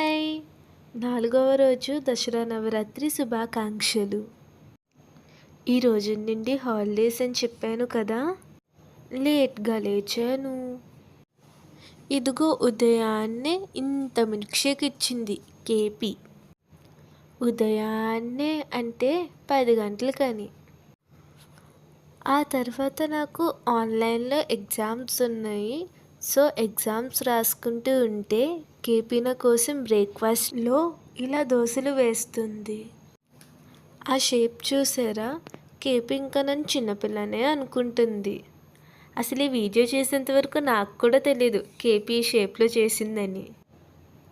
Hi నాలుగవ రోజు దసరా నవరాత్రి శుభాకాంక్షలు. ఈ రోజు నుండి హాలిడేస్ అని చెప్పాను కదా. లేట్గా లేచాను. ఇదిగో ఉదయాన్నే ఇంత మిల్క్ షేక్ ఇచ్చింది కేపీ. ఉదయాన్నే అంటే పది గంటలకని. ఆ తర్వాత నాకు ఆన్లైన్లో ఎగ్జామ్స్ ఉన్నాయి. సో ఎగ్జామ్స్ రాసుకుంటూ ఉంటే కేపిన కోసం బ్రేక్ఫాస్ట్లో ఇలా దోశలు వేస్తుంది. ఆ షేప్ చూసారా? కేపీ ఇంకా నన్ను చిన్నపిల్లనే అనుకుంటుంది. అసలు ఈ వీడియో చేసేంత వరకు నాకు కూడా తెలీదు కేపీ షేప్లో చేసిందని.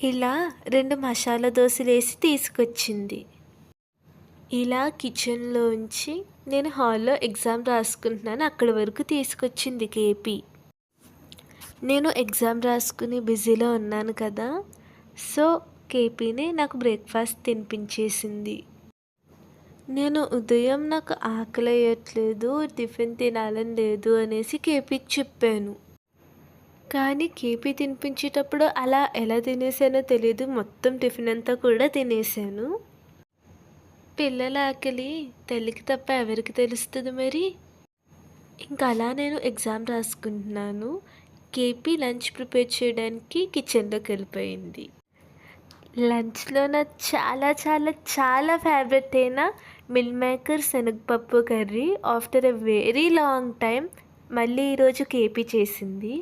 ఇలా రెండు మసాలా దోశలు వేసి తీసుకొచ్చింది. ఇలా కిచెన్లోంచి నేను హాల్లో ఎగ్జామ్ రాసుకుంటున్నాను. అక్కడి వరకు తీసుకొచ్చింది కేపీ. నేను ఎగ్జామ్ రాసుకుని బిజీలో ఉన్నాను కదా సో కేపీని నాకు బ్రేక్ఫాస్ట్ తినిపించేసింది. నేను ఉదయం నాకు ఆకలి అయ్యట్లేదు టిఫిన్ తినాలని లేదు అనేసి కేపీకి చెప్పాను. కానీ కేపీ తినిపించేటప్పుడు అలా ఎలా తినేసానో తెలియదు మొత్తం టిఫిన్ అంతా కూడా తినేసాను పిల్లల ఆకలి తల్లికి తప్ప ఎవరికి తెలుస్తుంది మరి? ఇంకా అలా నేను ఎగ్జామ్ రాసుకుంటున్నాను. కేపీ లంచ్ ప్రిపేర్ చేయడానికి కిచెన్లోకి వెళ్ళిపోయింది. లంచ్లో నా చాలా చాలా చాలా ఫేవరెట్ అయిన మిల్ మేకర్ శనగపప్పు curry after a very long time మళ్ళీ ఈరోజు కేపీ చేసింది.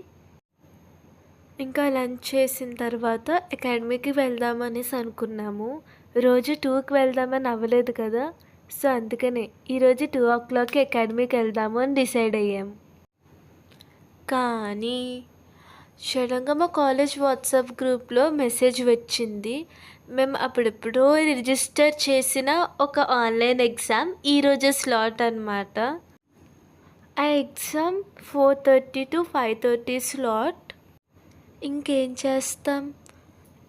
ఇంకా లంచ్ చేసిన తర్వాత అకాడమీకి వెళ్దామనేసి అనుకున్నాము. రోజు టూకి వెళ్దామని అవ్వలేదు కదా సో అందుకనే ఈరోజు టూ ఓ క్లాక్కి అకాడమీకి వెళ్దాము అని డిసైడ్ అయ్యాము కానీ షడంగమ్మ మా కాలేజ్ వాట్సాప్ గ్రూప్లో మెసేజ్ వచ్చింది. మేము అప్పుడెప్పుడో రిజిస్టర్ చేసిన ఒక ఆన్లైన్ ఎగ్జామ్ ఈరోజు స్లాట్ అనమాట ఆ exam four thirty to five thirty slot. ఇంకేం చేస్తాం?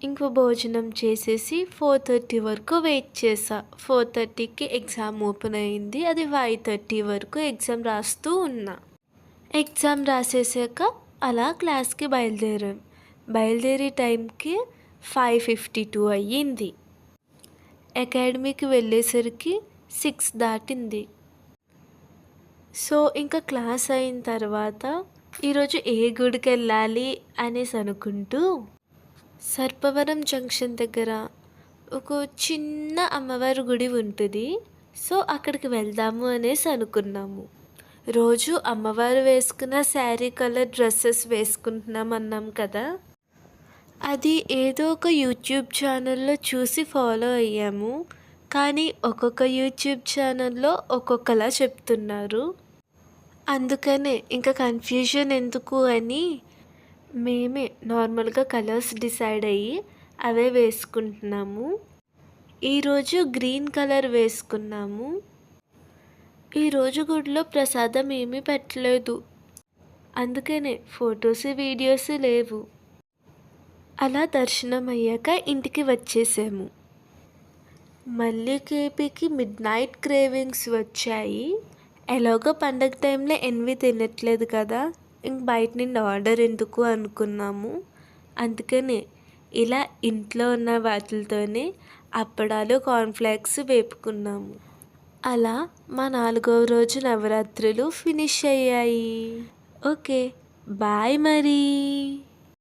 ఇంకో భోజనం చేసేసి ఫోర్ థర్టీ వరకు వెయిట్ చేసా. ఫోర్ థర్టీకి ఎగ్జామ్ ఓపెన్ అయింది. అది ఫైవ్ థర్టీ వరకు ఎగ్జామ్ రాస్తూ ఉన్నా. ఎగ్జామ్ రాసేసాక అలా క్లాస్కి బయలుదేరాం. బయలుదేరే టైంకి ఫైవ్ ఫిఫ్టీ టూ అయ్యింది. అకాడమీకి వెళ్ళేసరికి సిక్స్ దాటింది. సో ఇంకా క్లాస్ అయిన తర్వాత ఈరోజు ఏ గుడికి వెళ్ళాలి అనేసి అనుకుంటూ సర్పవరం జంక్షన్ దగ్గర ఒక చిన్న అమ్మవారి గుడి ఉంటుంది. సో అక్కడికి వెళ్దాము అనేసి అనుకున్నాము. రోజు అమ్మవారు వేసుకున్న శారీ కలర్ డ్రెస్సెస్ వేసుకుంటున్నాం అన్నాం కదా. అది ఏదో ఒక యూట్యూబ్ ఛానల్లో చూసి ఫాలో అయ్యాము. కానీ ఒక్కొక్క యూట్యూబ్ ఛానల్లో ఒక్కొక్కలా చెప్తున్నారు. అందుకనే ఇంకా కన్ఫ్యూజన్ ఎందుకు అని మేమే నార్మల్గా కలర్స్ డిసైడ్ అయ్యి అవే వేసుకుంటున్నాము. ఈరోజు గ్రీన్ కలర్ వేసుకున్నాము. ఈరోజు గుడిలో ప్రసాదం ఏమీ పెట్టలేదు. అందుకనే ఫొటోస్ వీడియోస్ లేవు. అలా దర్శనం అయ్యాక ఇంటికి వచ్చేసాము. మళ్ళీ కేపీకి మిడ్ నైట్ క్రేవింగ్స్ వచ్చాయి. ఎలాగో పండగ టైంలో ఎన్వి తినట్లేదు కదా ఇంక బయట నుండి ఆర్డర్ ఎందుకు అనుకున్నాము. అందుకనే ఇలా ఇంట్లో ఉన్న వాటితోనే అప్పడాలు కార్న్ఫ్లేక్స్ వేపుకున్నాము. అలా మా నాలుగవ రోజు నవరాత్రులు ఫినిష్ అయ్యాయి. ఓకే బాయ్ మరి.